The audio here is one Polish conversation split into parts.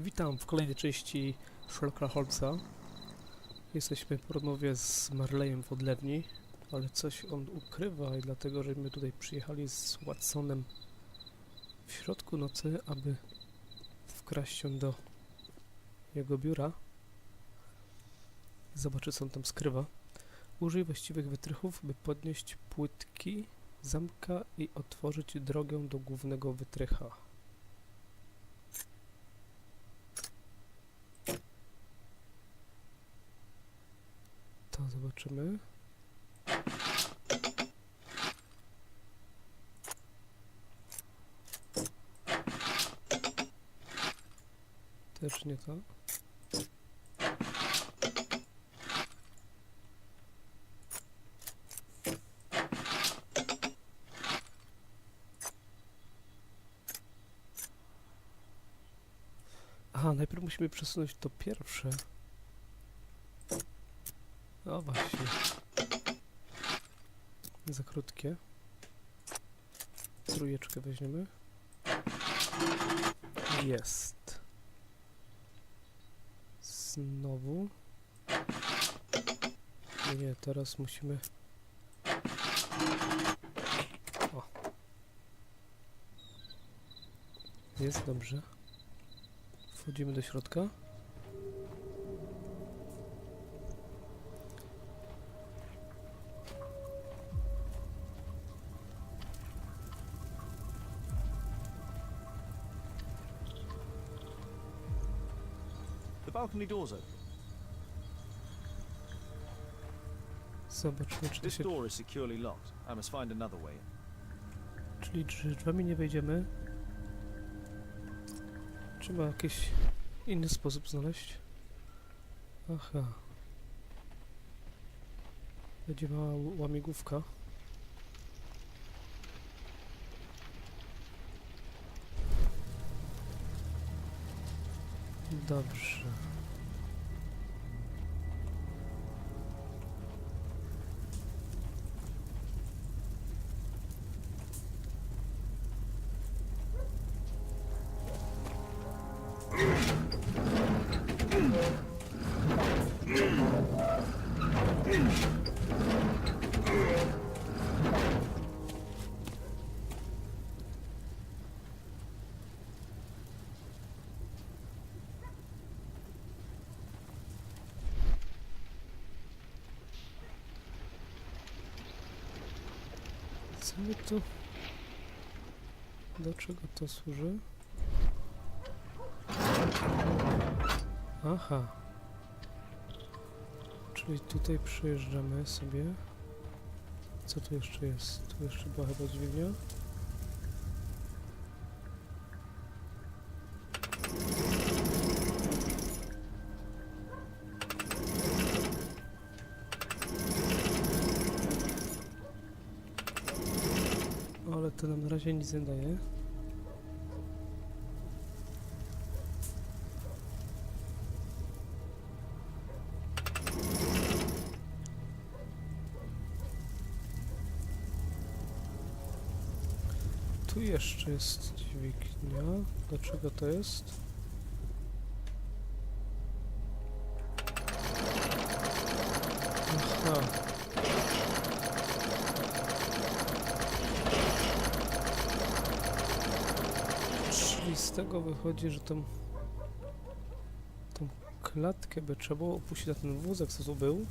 Witam w kolejnej części Sherlocka Holmesa. Jesteśmy po rozmowie z Marleyem w odlewni, ale coś on ukrywa i dlatego, że my tutaj przyjechali z Watsonem w środku nocy, aby wkraść się do jego biura. Zobaczyć, co on tam skrywa. Użyj właściwych wytrychów, by podnieść płytki zamka i otworzyć drogę do głównego wytrycha. To zobaczymy. Też nie to. Aha, najpierw musimy przesunąć to pierwsze. O właśnie. Za krótkie. Trójeczkę weźmiemy. Jest. Znowu. Nie, teraz musimy... O. Jest dobrze. Wchodzimy do środka. Balcony door's open. Zobaczmy, czy to This się... door is securely locked. I must find another way in. Czyli drzwi- drzwiami nie wejdziemy. Trzeba jakiś inny sposób znaleźć. Aha. Będzie mała ł- łamigłówka. Dobrze. Co tu... Do czego to służy? Aha. Czyli tutaj przejeżdżamy sobie. Co tu jeszcze jest? Tu jeszcze była chyba dźwignia. Razie nic nie daje. Tu jeszcze jest dźwignia. Dlaczego to jest? Aha. Czyli z tego wychodzi, że tą, tą klatkę by trzeba było opuścić na ten wózek, co tu był.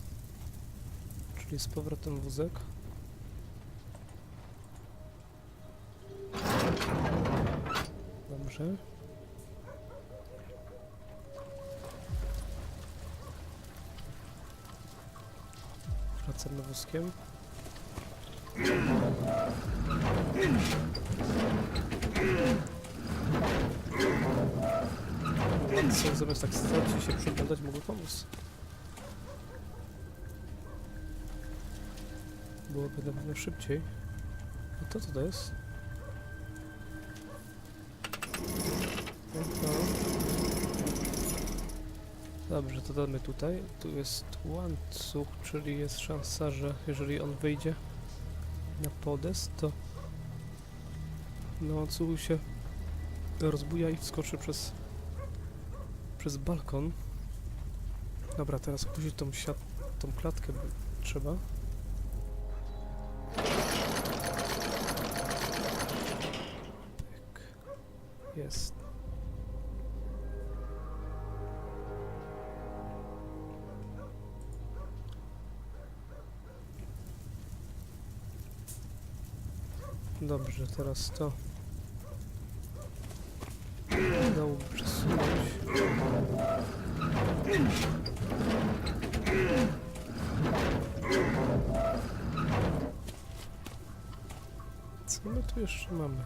Czyli z powrotem wózek. Dobrze. Wracamy wózkiem. Co zamiast tak i się przyglądać mógł pomóc. Byłoby na pewno szybciej. A to co to jest? Aha. Dobrze, to damy tutaj. Tu jest łańcuch, czyli jest szansa, że jeżeli on wyjdzie na podest, to na łańcuchu się rozbuja i wskoczy przez przez balkon. Dobra, teraz opuścić tą siat, tą klatkę trzeba. Tak. Jest. Dobrze, teraz to. Tu jeszcze mamy?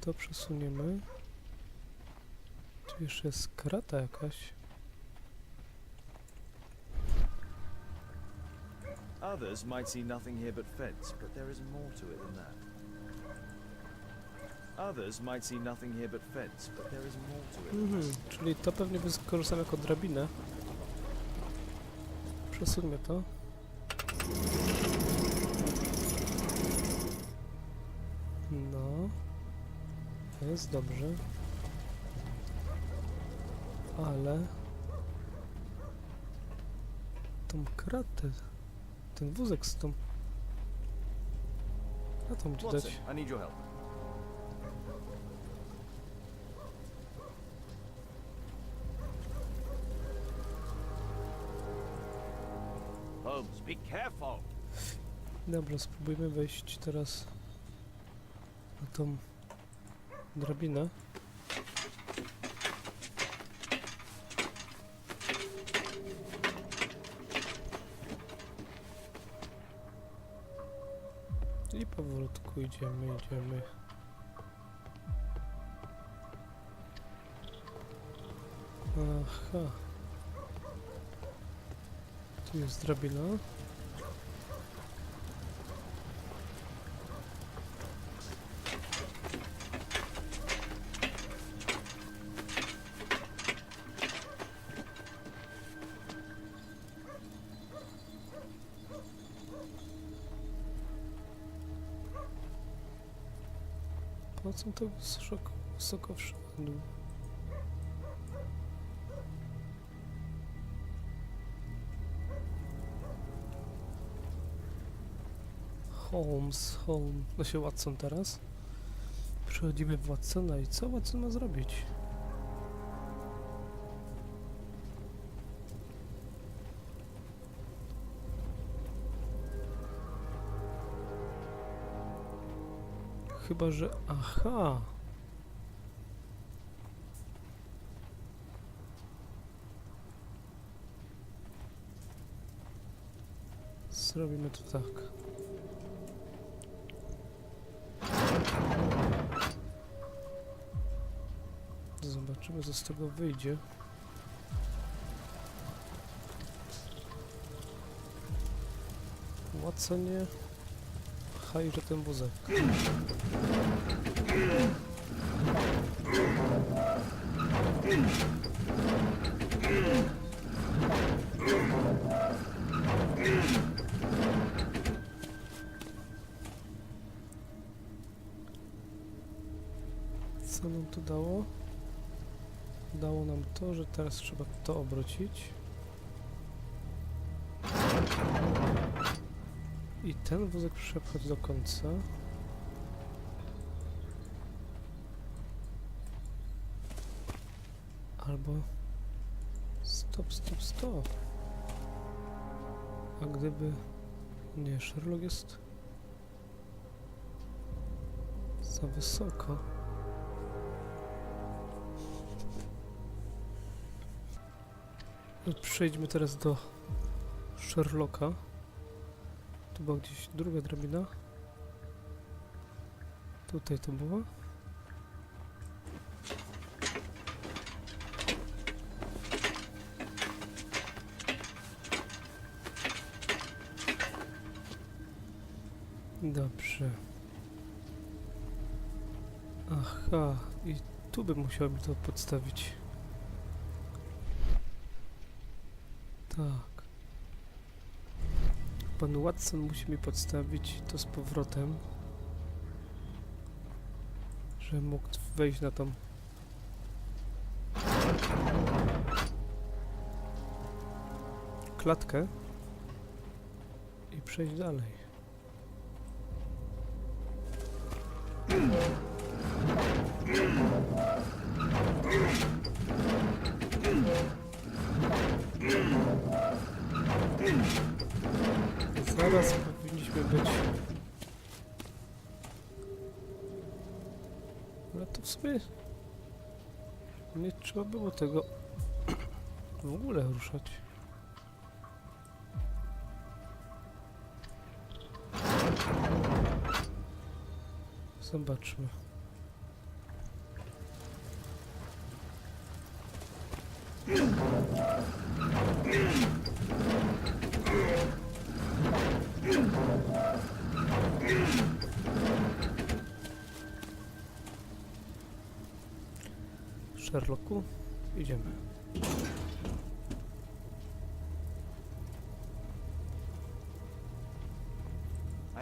To przesuniemy. Tu jeszcze jest krata jakaś. Others might see nothing here but fence, but there is more to it than that. Others might see nothing here but fence, but there is more to it Mhm, czyli to pewnie wykorzystam jako drabinę. Przesuńmy to. Jest dobrze. Ale... Tą kratę... Ten wózek z tą... Kratą that. tu dać. Dobra, spróbujmy wejść teraz na tą drabinę. I powolutku idziemy, idziemy. Aha. Tu jest drabina. Co to wysoko, wysoko wszedł? Holmes, Holmes. No się Watson teraz. Przechodzimy w Watsona i co Watson ma zrobić? Chyba, że... Aha! Zrobimy to tak. Zobaczymy, co z tego wyjdzie. Watsonie, hajże ten wózek. Co nam to dało? Dało nam to, że teraz trzeba to obrócić. Ten wózek przepchać do końca. Albo... Stop, stop, stop. A gdyby... Nie, Sherlock jest... Za wysoko. Przejdźmy teraz do Sherlocka. Tu była gdzieś druga drabina. Tutaj to była. Dobrze. Aha, i tu bym musiał mi to podstawić. Tak. Pan Watson musi mi podstawić to z powrotem, że mógł wejść na tą klatkę i przejść dalej. Nie trzeba było tego w ogóle ruszać. Zobaczmy.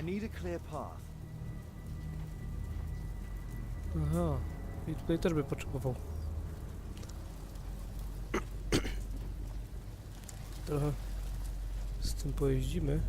Need a clear path. Aha, i tutaj też by potrzebował. Trochę z tym pojeździmy.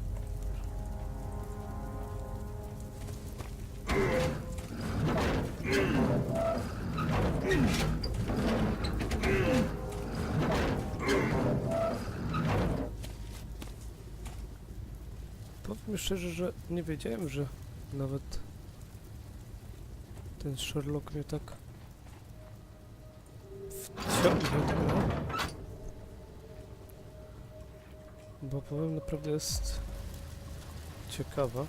Szczerze, że nie wiedziałem, że nawet ten Sherlock mnie tak wciągnie w grę. Bo powiem, naprawdę jest ciekawa.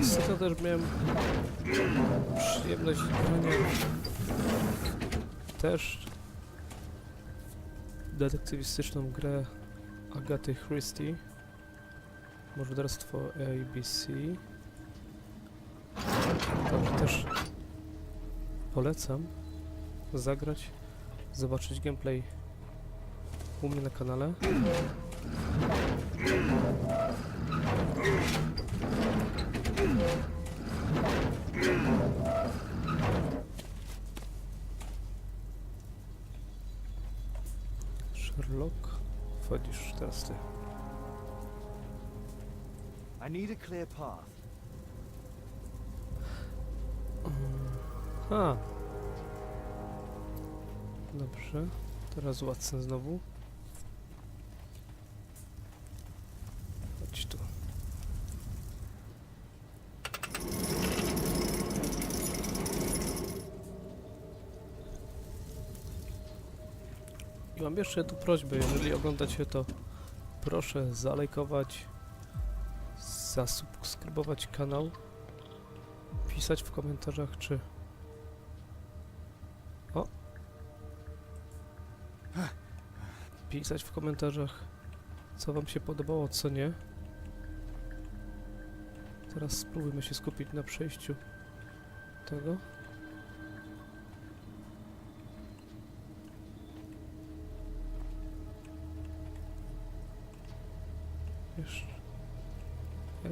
Ostatnio też miałem przyjemność grania też detektywistyczną grę Agaty Christie. Morderstwo ABC. Także też polecam zagrać, zobaczyć gameplay u mnie na kanale. Sherlock, wchodzisz teraz ty. I need a clear path. A. Dobrze. Teraz Watson znowu. Chodź tu. I mam jeszcze tu prośbę, jeżeli oglądacie to proszę zalajkować, zasubskrybować kanał, pisać w komentarzach czy pisać w komentarzach, co Wam się podobało, co nie. Teraz spróbujmy się skupić na przejściu tego.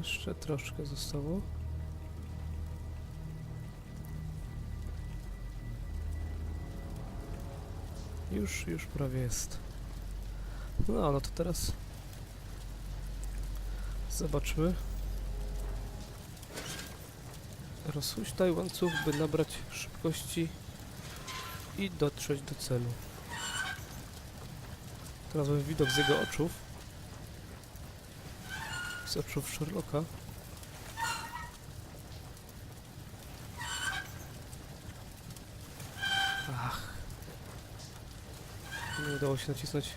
Jeszcze troszkę zostało. Już, już prawie jest. No, no to teraz zobaczmy. Rozhuśtaj łańcuch, by nabrać szybkości i dotrzeć do celu. Teraz mamy widok z jego oczów. Z oczów Sherlocka. Ach. Nie udało się nacisnąć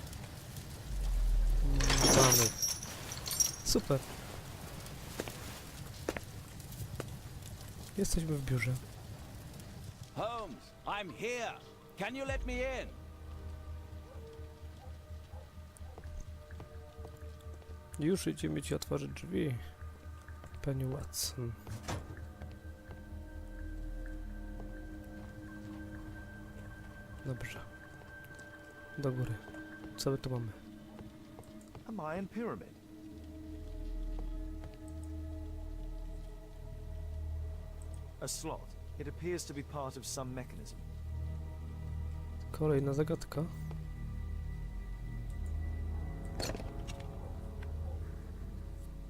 Mamy. Super. Jesteśmy w biurze. Holmes, I'm here. Can you let me in? Już idziemy ci otworzyć drzwi. Penny Watson. Dobrze. Do góry. Co my tu mamy? A Mayan pyramid. A slot. It appears to be part of some mechanism. Kolejna zagadka.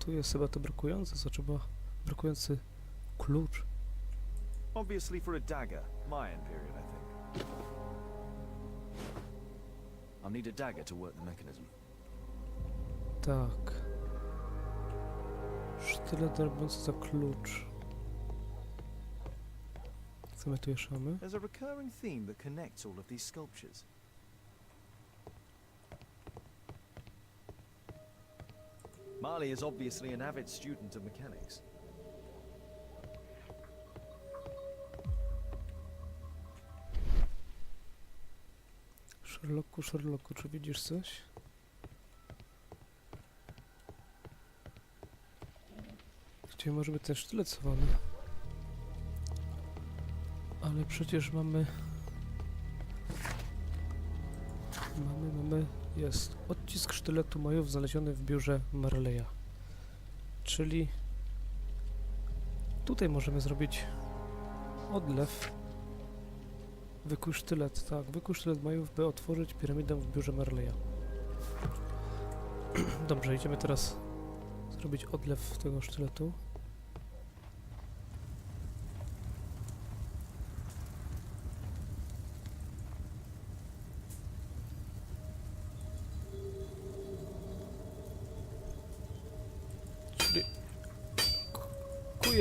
Tu jest chyba to brakujące, co trzeba... Brakujący klucz. Obviously for a dagger. Mayan period, I think. I'll need a dagger to work the mechanism. Tak. Sztylet robiący za klucz. Co my tu jeszcze mamy? There's a recurring theme that connects all of these sculptures. Marley is obviously an avid student of mechanics. Sherlocku, Sherlocku, czy widzisz coś? Gdzie może być ten sztylet schowany? Ale przecież mamy... Mamy, mamy... Jest. Odcisk sztyletu majów znaleziony w biurze Marleya. Czyli... Tutaj możemy zrobić odlew Wykuj sztylet, tak. Wykuj sztylet majów, by otworzyć piramidę w biurze Marleya. Dobrze, idziemy teraz zrobić odlew tego sztyletu.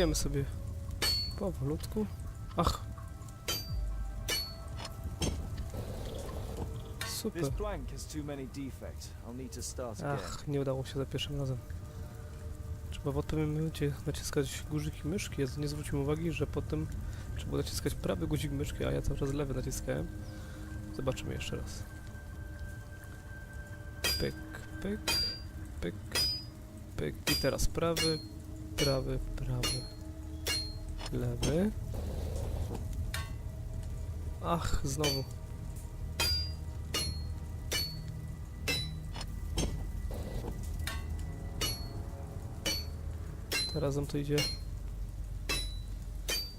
Kujemy sobie powolutku. Ach, Super. Ach, nie udało się za pierwszym razem. Trzeba w odpowiednim momencie naciskać guzik myszki. Ja nie zwróciłem uwagi, że potem trzeba naciskać prawy guzik myszki, a ja cały czas lewy naciskałem. Zobaczymy jeszcze raz. Pyk, pyk, pyk, pyk. I teraz prawy, prawy, prawy, lewy. Ach, znowu. Razem to idzie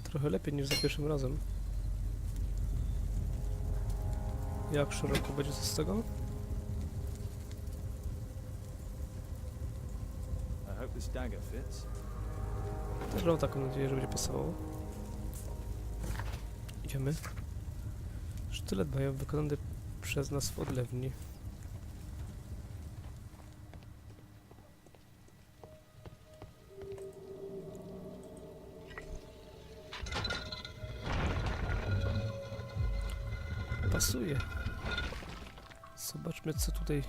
trochę lepiej niż za pierwszym razem. Jak szeroko będzie to z tego? I hope this dagger fits. Też mam taką nadzieję, że będzie pasowało. Idziemy. Sztylet mają wykonany przez nas w odlewni. Pasuje. Zobaczmy, co tutaj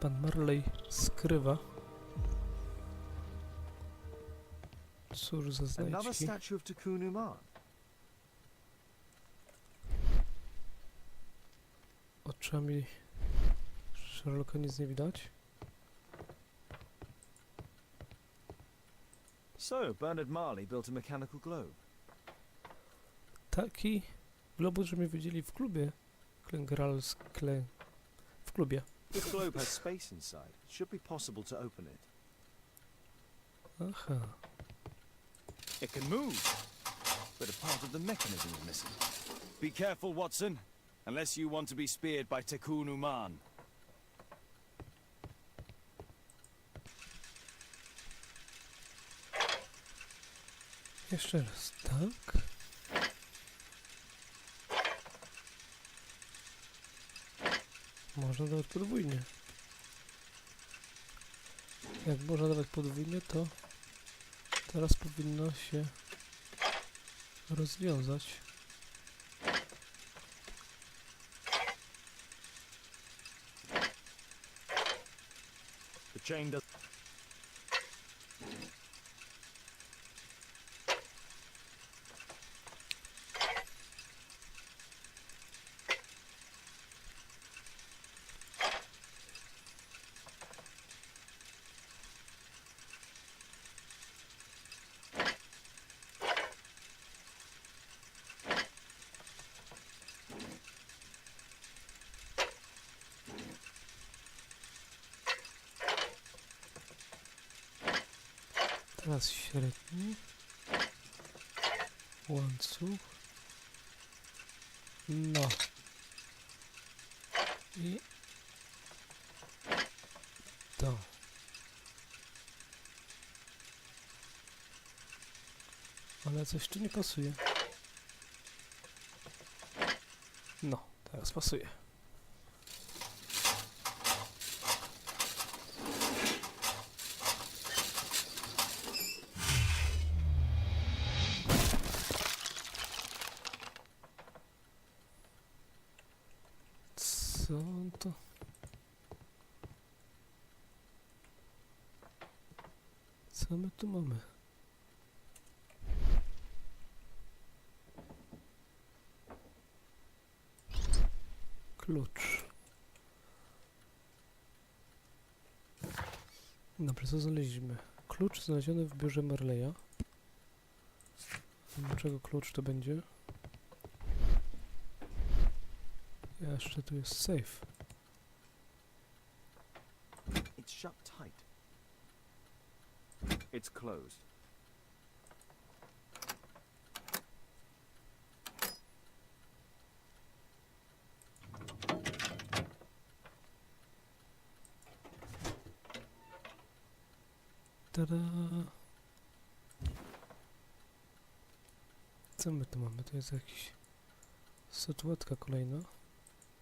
pan Marley skrywa. Cóż za Another znajdźki. statue of Tikkun Uman. Oczami Sherlocka nic nie widać. So, Bernard Marley built a mechanical globe. Taki globus, że mnie widzieli w klubie. Klengrals Kle... W klubie. This globe has space inside. It should be possible to open it. Aha. It can move, but a part of the mechanism is missing. Be careful, Watson, unless you want to be speared by Tekun Uman. Jeszcze raz, tak. Można dawać podwójnie. Jak można dawać podwójnie, to teraz powinno się rozwiązać. The chain does. Teraz średni. łańcuch. No. I to. Ale coś tu nie pasuje. No, teraz pasuje. Co to? Co my tu mamy? Klucz. Dobra, co znaleźliśmy? Klucz znaleziony w biurze Marleya. Dlaczego klucz to będzie? Jeszcze tu jest safe. It's shut tight. It's closed. Tada! Co my tu mamy? To jest jakiś... Statuetka kolejna.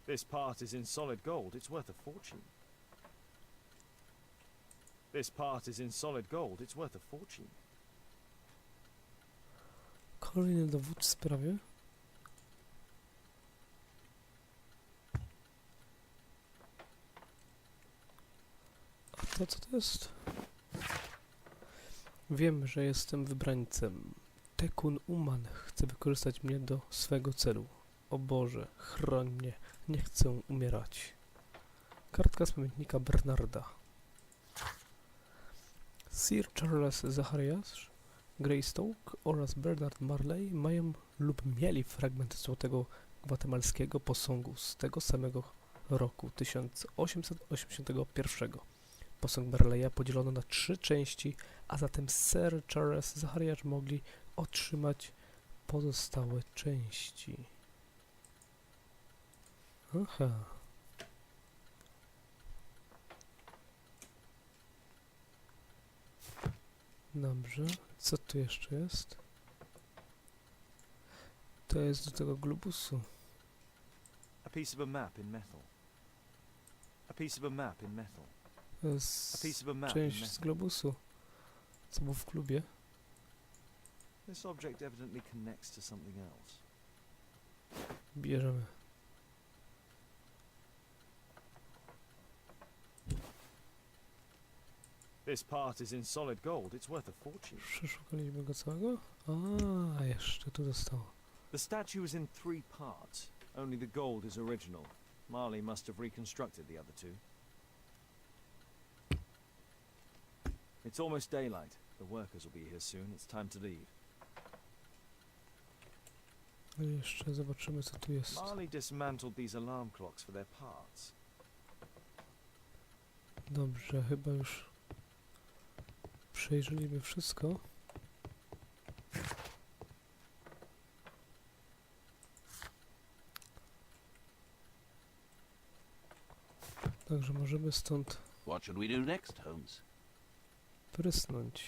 This part is in solid gold. It's worth a fortune. This part is in solid gold. It's worth a fortune. Kolejny dowód w sprawie. A to co to jest? Wiem, że jestem wybrańcem. Tekun Uman chce wykorzystać mnie do swego celu. O Boże, chroń mnie. Nie chcę umierać. Kartka z pamiętnika Bernarda. Sir Charles Zacharias Greystoke oraz Bernard Marley mają lub mieli fragment złotego gwatemalskiego posągu z tego samego roku 1881. Posąg Marleya podzielono na trzy części, a zatem Sir Charles Zacharias mogli otrzymać pozostałe części. Aha. Dobrze. Co tu jeszcze jest? To jest do tego globusu. A piece of a map in metal. A piece of a map in metal. To jest część z globusu. Co był w klubie. This object evidently connects to something else. Bierzemy. This part is in solid gold. It's worth a fortune. Przeszukaliśmy go całego? A, jeszcze tu zostało. The statue is in three parts. Only the gold is original. Marley must have reconstructed the other two. It's almost daylight. The workers will be here soon. It's time to leave. Jeszcze zobaczymy co tu jest. Marley dismantled these alarm clocks for their parts. Dobrze, chyba już przejrzeliśmy wszystko. Także możemy stąd What should we do next, Holmes? prysnąć.